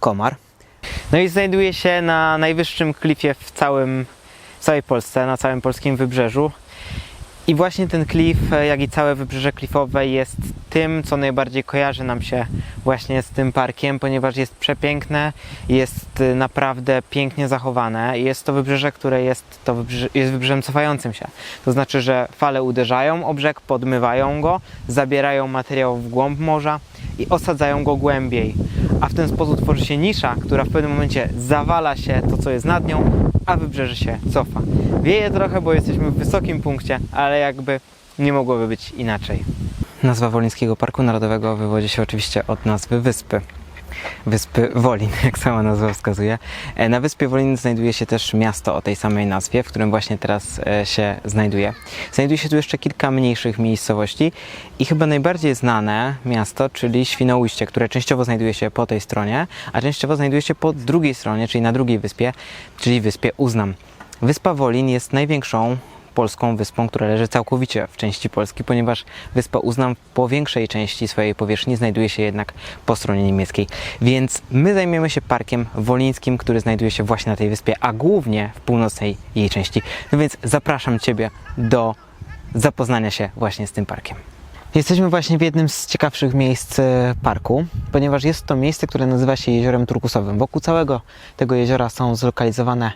Komar. No i znajduje się na najwyższym klifie w całym, w całej Polsce, na całym polskim wybrzeżu. I właśnie ten klif, e, jak i całe wybrzeże klifowe jest tym, co najbardziej kojarzy nam się właśnie z tym parkiem, ponieważ jest przepiękne, jest y, naprawdę pięknie zachowane. Jest to wybrzeże, które jest, to jest wybrzeżem cofającym się. To znaczy, że fale uderzają o brzeg, podmywają go, zabierają materiał w głąb morza i osadzają go głębiej. A w ten sposób tworzy się nisza, która w pewnym momencie zawala się to, co jest nad nią, a wybrzeże się cofa. Wieje trochę, bo jesteśmy w wysokim punkcie, ale jakby nie mogłoby być inaczej. Nazwa Wolińskiego Parku Narodowego wywodzi się oczywiście od nazwy wyspy. Wyspy Wolin, jak sama nazwa wskazuje. E, Na wyspie Wolin znajduje się też miasto o tej samej nazwie, w którym właśnie teraz e, się znajduje. Znajduje się tu jeszcze kilka mniejszych miejscowości i chyba najbardziej znane miasto, czyli Świnoujście, które częściowo znajduje się po tej stronie, a częściowo znajduje się po drugiej stronie, czyli na drugiej wyspie, czyli wyspie Uznam. Wyspa Wolin jest największą polską wyspą, która leży całkowicie w części Polski, ponieważ wyspa Uznam po większej części swojej powierzchni znajduje się jednak po stronie niemieckiej. Więc my zajmiemy się parkiem wolińskim, który znajduje się właśnie na tej wyspie, a głównie w północnej jej części. No więc zapraszam Ciebie do zapoznania się właśnie z tym parkiem. Jesteśmy właśnie w jednym z ciekawszych miejsc e, parku, ponieważ jest to miejsce, które nazywa się Jeziorem Turkusowym. Wokół całego tego jeziora są zlokalizowane,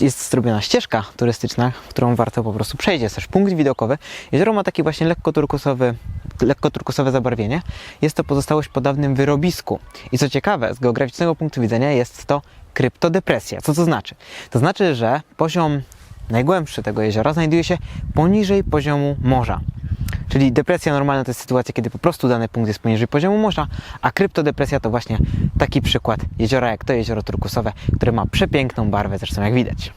jest zrobiona ścieżka turystyczna, którą warto po prostu przejść. Jest też punkt widokowy. Jezioro ma taki właśnie lekko turkusowy, lekko turkusowe zabarwienie. Jest to pozostałość po dawnym wyrobisku. I co ciekawe, z geograficznego punktu widzenia jest to kryptodepresja. Co to znaczy? To znaczy, że poziom najgłębszy tego jeziora znajduje się poniżej poziomu morza. Czyli depresja normalna to jest sytuacja, kiedy po prostu dany punkt jest poniżej poziomu morza, a kryptodepresja to właśnie taki przykład jeziora jak to jezioro turkusowe, które ma przepiękną barwę, zresztą jak widać.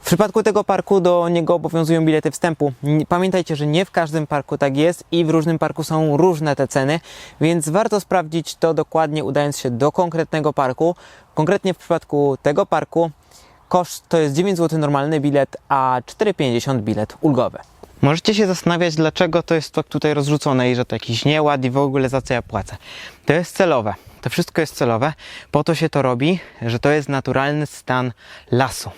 W przypadku tego parku do niego obowiązują bilety wstępu. Pamiętajcie, że nie w każdym parku tak jest i w różnym parku są różne te ceny, więc warto sprawdzić to dokładnie udając się do konkretnego parku. Konkretnie w przypadku tego parku koszt to jest 9 zł normalny bilet, a 4,50 bilet ulgowy. Możecie się zastanawiać, dlaczego to jest tak tutaj rozrzucone i że to jakiś nieład i w ogóle za co ja płacę. To jest celowe. To wszystko jest celowe. Po to się to robi, że to jest naturalny stan lasu.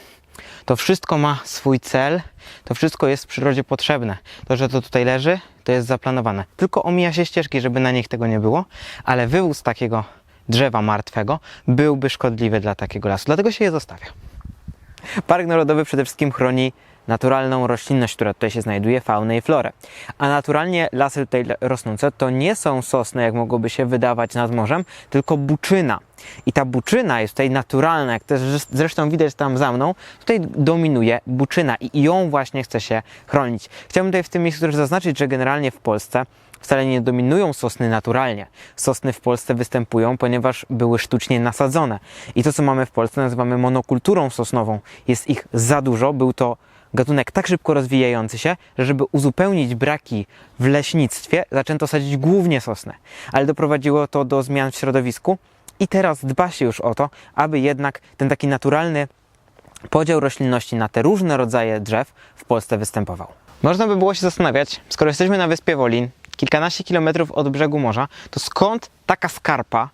To wszystko ma swój cel, to wszystko jest w przyrodzie potrzebne. To, że to tutaj leży, to jest zaplanowane. Tylko omija się ścieżki, żeby na nich tego nie było, ale wywóz takiego drzewa martwego byłby szkodliwy dla takiego lasu. Dlatego się je zostawia. Park Narodowy przede wszystkim chroni naturalną roślinność, która tutaj się znajduje, faunę i florę. A naturalnie lasy tutaj rosnące to nie są sosny, jak mogłoby się wydawać nad morzem, tylko buczyna. I ta buczyna jest tutaj naturalna, jak też zresztą widać tam za mną, tutaj dominuje buczyna i ją właśnie chce się chronić. Chciałbym tutaj w tym miejscu też zaznaczyć, że generalnie w Polsce wcale nie dominują sosny naturalnie. Sosny w Polsce występują, ponieważ były sztucznie nasadzone. I to, co mamy w Polsce, nazywamy monokulturą sosnową. Jest ich za dużo, był to gatunek tak szybko rozwijający się, że żeby uzupełnić braki w leśnictwie, zaczęto sadzić głównie sosnę. Ale doprowadziło to do zmian w środowisku i teraz dba się już o to, aby jednak ten taki naturalny podział roślinności na te różne rodzaje drzew w Polsce występował. Można by było się zastanawiać, skoro jesteśmy na wyspie Wolin, kilkanaście kilometrów od brzegu morza, to skąd taka skarpa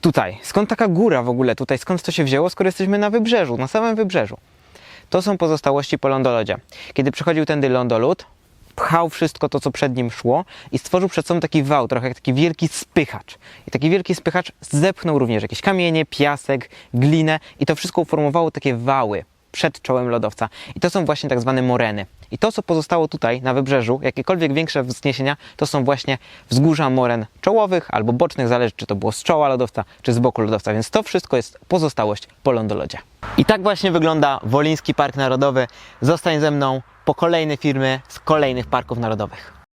tutaj? Skąd taka góra w ogóle tutaj? Skąd to się wzięło, skoro jesteśmy na wybrzeżu, na samym wybrzeżu? To są pozostałości po lądolodzie. Kiedy przychodził tędy lądolód, pchał wszystko to, co przed nim szło i stworzył przed sobą taki wał, trochę jak taki wielki spychacz. I taki wielki spychacz zepchnął również jakieś kamienie, piasek, glinę i to wszystko uformowało takie wały przed czołem lodowca. I to są właśnie tak zwane moreny. I to, co pozostało tutaj na wybrzeżu, jakiekolwiek większe wzniesienia, to są właśnie wzgórza moren czołowych albo bocznych, zależy czy to było z czoła lodowca, czy z boku lodowca, więc to wszystko jest pozostałość po lądolodzie. I tak właśnie wygląda Woliński Park Narodowy. Zostań ze mną po kolejne filmy z kolejnych parków narodowych.